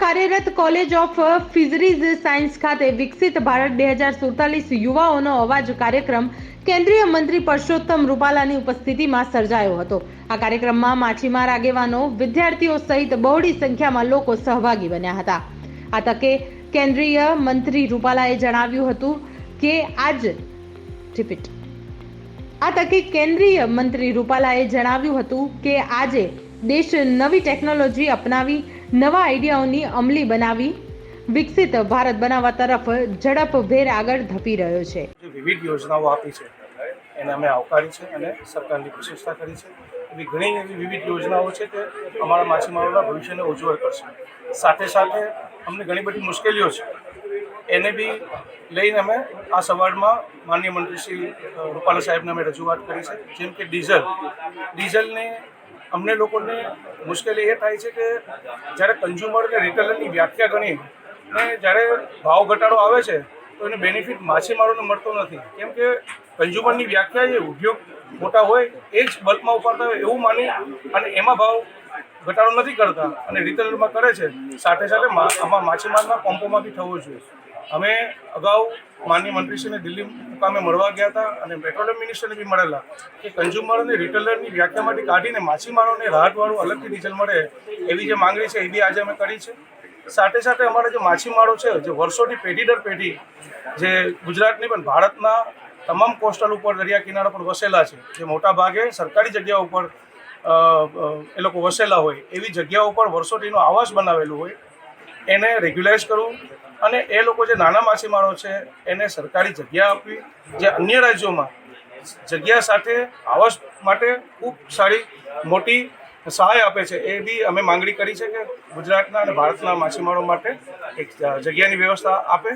કાર્યરત college of ફિઝરીઝ science ખાતે વિકસિત ભારત બે હજાર સુડતાલીસ યુવાઓનો અવાજ કાર્યક્રમ કેન્દ્રીય મંત્રી પરસોત્તમ રૂપાલાની ઉપસ્થિતિમાં સર્જાયો હતો. આ કાર્યક્રમમાં માછીમાર આગેવાનો, વિદ્યાર્થીઓ સહિત બહોળી સંખ્યામાં લોકો સહભાગી બન્યા હતા. આ તકે કેન્દ્રીય મંત્રી રૂપાલાએ જણાવ્યું હતું કે આજ રિપીટ. આ તકે કેન્દ્રીય મંત્રી રૂપાલાએ જણાવ્યું હતું કે આજે દેશ નવી ટેકનોલોજી અપનાવી નવા આઈડિયાઓની અમલી બનાવી વિકસિત ભારત બનાવવા તરફ ઝડપભેર આગળ ધપી રહ્યો છે. જે વિવિધ યોજનાઓ આપી છે, એને અમે આવકારી છે અને સરકારની પ્રશંસા કરી છે. એવી ઘણી એવી વિવિધ યોજનાઓ છે કે અમારા માછીમારોના ભવિષ્યને ઉજ્જવળ કરશે. સાથે સાથે અમને ઘણી બધી મુશ્કેલીઓ છે. એને બી લઈને અમે આ સવારમાં માનનીય મંત્રી શ્રી રૂપાલા સાહેબને અમે રજૂઆત કરી છે. જેમ કે ડીઝલ. ડીઝલને અમને લોકોને મુશ્કેલી એ થાય છે કે જ્યારે કન્ઝ્યુમર કે રિટેલરની વ્યાખ્યા ગણી અને જ્યારે ભાવ ઘટાડો આવે છે, તો એને બેનિફિટ માછીમારોને મળતો નથી. કેમ કે કન્ઝ્યુમરની વ્યાખ્યા જે ઉદ્યોગ મોટા હોય, એ જ બલ્કમાં ઉપાડતા હોય એવું માની અને એમાં ભાવ ઘટાડો નથી કરતા અને રિટેલરમાં કરે છે. સાથે સાથે આમાં માછીમારના પંપોમાં બી થવો જોઈએ. અમે અગાઉ માનનીય મંત્રીશ્રીને દિલ્હી મુકામે મળવા ગયા હતા અને પેટ્રોલિયમ મિનિસ્ટરને બી મળેલા કે કન્ઝ્યુમર અને રિટેલરની વ્યાખ્યામાંથી કાઢીને માછીમારોને રાહતવાળું અલગથી ડીઝલ મળે એવી જે માંગણી છે એ બી આજે અમે કરી છે. સાથે સાથે અમારા જે માછીમારો છે, જે વર્ષોથી પેઢી દર પેઢી જે ગુજરાતની પણ ભારતના તમામ કોસ્ટલ ઉપર દરિયા કિનારા પર વસેલા છે, જે મોટા ભાગે સરકારી જગ્યા ઉપર એ લોકો વસેલા હોય એવી જગ્યાઓ ઉપર વર્ષોથીનો આવાસ બનાવેલું હોય, એને રેગ્યુલાઇઝ કરવું અને એ લોકો જે નાના માછીમારો છે, એને સરકારી જગ્યા આપવી, જે અન્ય રાજ્યોમાં જગ્યા સાથે આવાસ માટે ખૂબ સારી, મોટી સહાય આપે છે, એ બી અમે માંગણી કરી છે કે ગુજરાતના અને ભારતના માછીમારો માટે એક જગ્યાની વ્યવસ્થા આપે,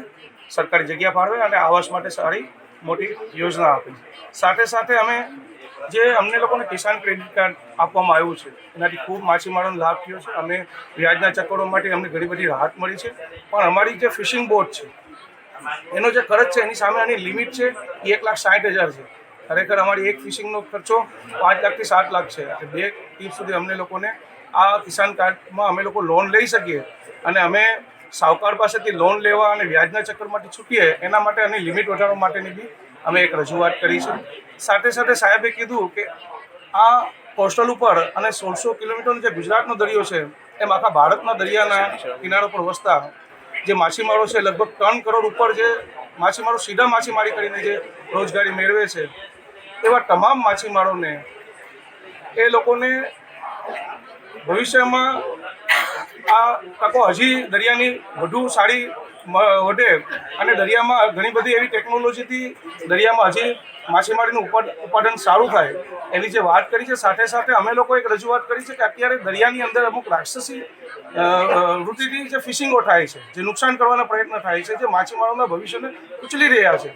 સરકારી જગ્યા ફાળવે અને આવાસ માટે સારી મોટી યોજના આપી. સાથે સાથે અમે જે અમને લોકોને કિસાન ક્રેડિટ કાર્ડ આપવામાં આવ્યું છે, એનાથી ખૂબ માછીમારોનો લાભ થયો છે. અમે વ્યાજના ચક્કરો માટે અમને ઘણી બધી રાહત મળી છે. પણ અમારી જે ફિશિંગ બોટ છે, એનો જે ખર્ચ છે, એની સામે આની લિમિટ છે, એ એક લાખ સાઠ હજાર છે. ખરેખર અમારી એક ફિશિંગનો ખર્ચો પાંચ લાખથી સાત લાખ છે. બે ટીપ સુધી અમને લોકોને આ કિસાન કાર્ડમાં અમે લોકો લોન લઈ શકીએ અને અમે સાહુકાર પાસેથી લોન લેવા અને વ્યાજના ચક્કરમાંથી છૂટીએ, એના માટે અને લિમિટ વધારવા માટેની બી અમે એક રજૂઆત કરી છે સાથે સાથે સાહેબે કીધું કે આ કોસ્ટલ ઉપર અને સોળસો કિલોમીટરનો જે ગુજરાતનો દરિયો છે, એમ આખા ભારતના દરિયાના કિનારો પર વસતા જે માછીમારો છે, લગભગ ત્રણ કરોડ ઉપર જે માછીમારો સીધા માછીમારી કરીને જે રોજગારી મેળવે છે, એવા તમામ માછીમારોને એ લોકોને ભવિષ્યમાં આ તકો હજી દરિયાની વધુ સારી વધે અને દરિયામાં ઘણી બધી એવી ટેકનોલોજીથી દરિયામાં હજી માછીમારીનું ઉત્પાદન સારું થાય એની જે વાત કરી છે, સાથે સાથે અમે લોકો એક રજૂઆત કરી છે કે અત્યારે દરિયાની અંદર અમુક રાક્ષસી વૃત્તિથી જે ફિશિંગો થાય છે, જે નુકસાન કરવાના પ્રયત્ન થાય છે, જે માછીમારોના ભવિષ્યને ઉચલી રહ્યા છે.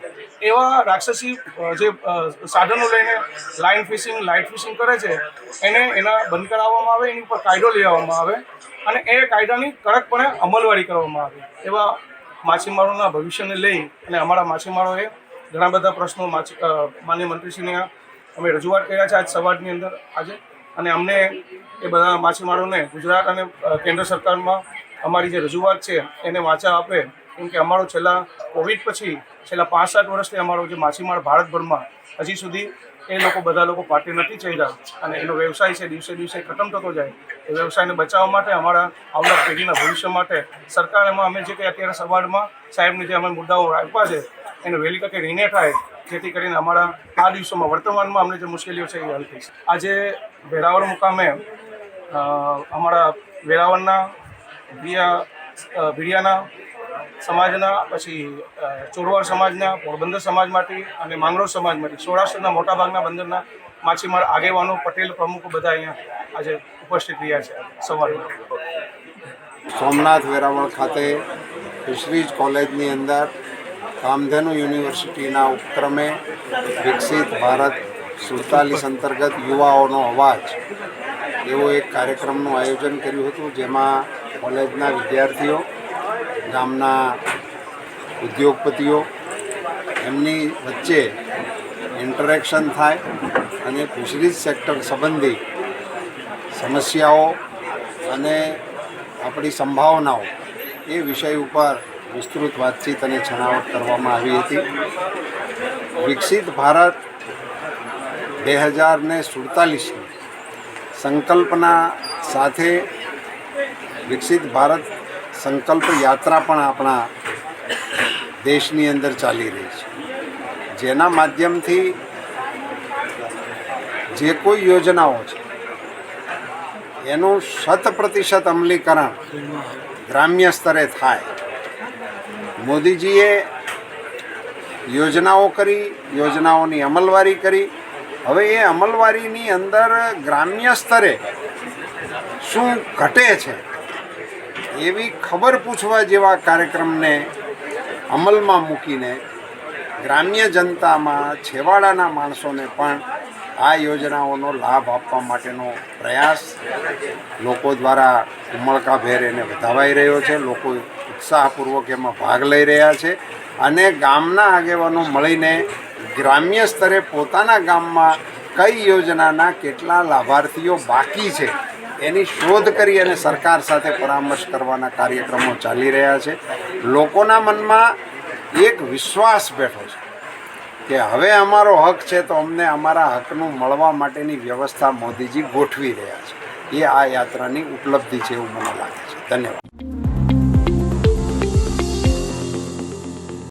એવા રાક્ષસી જે સાધનો લઈને લાઇન ફિશિંગ લાઇટ ફિશિંગ કરે છે, એને એના બંધ કરાવવામાં આવે, એની ઉપર કાયદો લેવામાં આવે અને એ કાયદાની કડકપણે અમલવારી કરવામાં આવે. એવા માછીમારોના ભવિષ્યને લઈ અને અમારા માછીમારોએ ઘણા બધા પ્રશ્નો માનનીય મંત્રીશ્રીને અમે રજૂઆત કર્યા છે આજ સવારની અંદર આજે. અને અમને એ બધા માછીમારોને ગુજરાત અને કેન્દ્ર સરકારમાં અમારી જે રજૂઆત છે એને વાંચા આપે કેમ કે અમારો છેલ્લા કોવિડ પછી, છેલ્લા પાંચ સાત વર્ષથી અમારો જે માછીમાર ભારતભરમાં હજી સુધી એ લોકો બધા લોકો પાર્ટી નથી ચડ્યા અને એનો વ્યવસાય છે, દિવસે દિવસે ખતમ થતો જાય, એ વ્યવસાયને બચાવવા માટે અમારા આવનાર પેઢીના ભવિષ્ય માટે સરકાર એમાં અમે જે કંઈ અત્યારે સવારમાં સાહેબને જે અમે મુદ્દાઓ આપ્યા છે, એને વહેલી તકે રિને થાય, જેથી કરીને અમારા આ દિવસોમાં વર્તમાનમાં અમને જે મુશ્કેલીઓ છે એ હલ થઈ આજે વેરાવળ મુકામે અમારા વેરાવળના ભીડિયા ભીડિયાના સમાજના, પછી ચોરવાડ સમાજના, પોરબંદર સમાજમાંથી અને માંગરોળ સમાજમાંથી સૌરાષ્ટ્રના મોટાભાગના બંદરના માછીમાર આગેવાનો, પટેલ પ્રમુખો બધા અહીંયા આજે ઉપસ્થિત રહ્યા છે સવારે. સોમનાથ વેરાવળ ખાતે ફિશરીઝ કોલેજની અંદર કામધેનુ યુનિવર્સિટીના ઉપક્રમે વિકસિત ભારત સુડતાલીસ અંતર્ગત યુવાઓનો અવાજ એવો એક કાર્યક્રમનું આયોજન કર્યું હતું, જેમાં કોલેજના વિદ્યાર્થીઓ ગામના ઉદ્યોગપતિઓ, એમની વચ્ચે ઇન્ટરેક્શન થાય અને ફિશરીઝ સેક્ટર સંબંધી સમસ્યાઓ અને આપણી સંભાવનાઓ એ વિષય ઉપર વિસ્તૃત વાતચીત અને છણાવટ કરવામાં આવી હતી. વિકસિત ભારત બે હજાર ને સુડતાલીસની સંકલ્પના સાથે વિકસિત ભારત સંકલ્પ યાત્રા પણ આપણા દેશની અંદર ચાલી રહી છે. જેના માધ્યમથી જે કોઈ યોજનાઓ છે, એનું શત પ્રતિશત અમલીકરણ ગ્રામ્ય સ્તરે થાય. મોદીજીએ યોજનાઓ કરી, યોજનાઓની અમલવારી કરી. હવે એ અમલવારીની અંદર ગ્રામ્ય સ્તરે શું ઘટે છે એવી ખબર પૂછવા જેવા કાર્યક્રમને અમલમાં મૂકીને ગ્રામ્ય જનતામાં છેવાડાના માણસોને પણ આ યોજનાઓનો લાભ આપવા માટેનો પ્રયાસ લોકો દ્વારા ઉમળકાભેર એને વધાવાઈ રહ્યો છે. લોકો ઉત્સાહપૂર્વક એમાં ભાગ લઈ રહ્યા છે અને ગામના આગેવાનો મળીને ગ્રામ્ય સ્તરે પોતાના ગામમાં કઈ યોજનાના કેટલા લાભાર્થીઓ બાકી છે એની શોધ કરી અને સરકાર સાથે પરામર્શ કરવાના કાર્યક્રમો ચાલી રહ્યા છે. લોકોના મનમાં એક વિશ્વાસ બેઠો છે કે હવે અમારો હક છે તો અમને અમારા હકનું મળવા માટેની વ્યવસ્થા મોદીજી ગોઠવી રહ્યા છે. એ આ યાત્રાની ઉપલબ્ધિ છે એવું મને લાગે છે. ધન્યવાદ.